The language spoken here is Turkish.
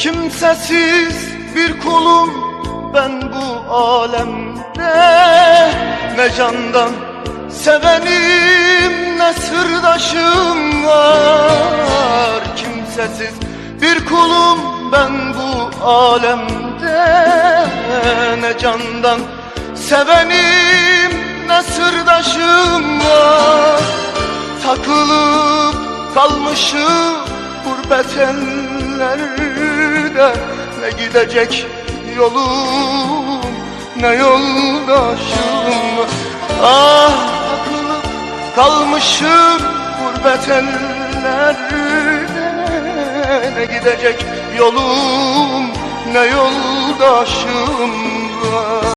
Kimsesiz bir kulum ben bu alemde. Ne candan sevenim ne sırdaşım var. Kimsesiz bir kulum ben bu alemde. Ne candan sevenim ne sırdaşım var. Takılıp kalmışım gurbet ellerde Ne gidecek yolum ne yoldaşım? Ah takılıp kalmışım gurbet ellerde Ne gidecek yolum ne yoldaşım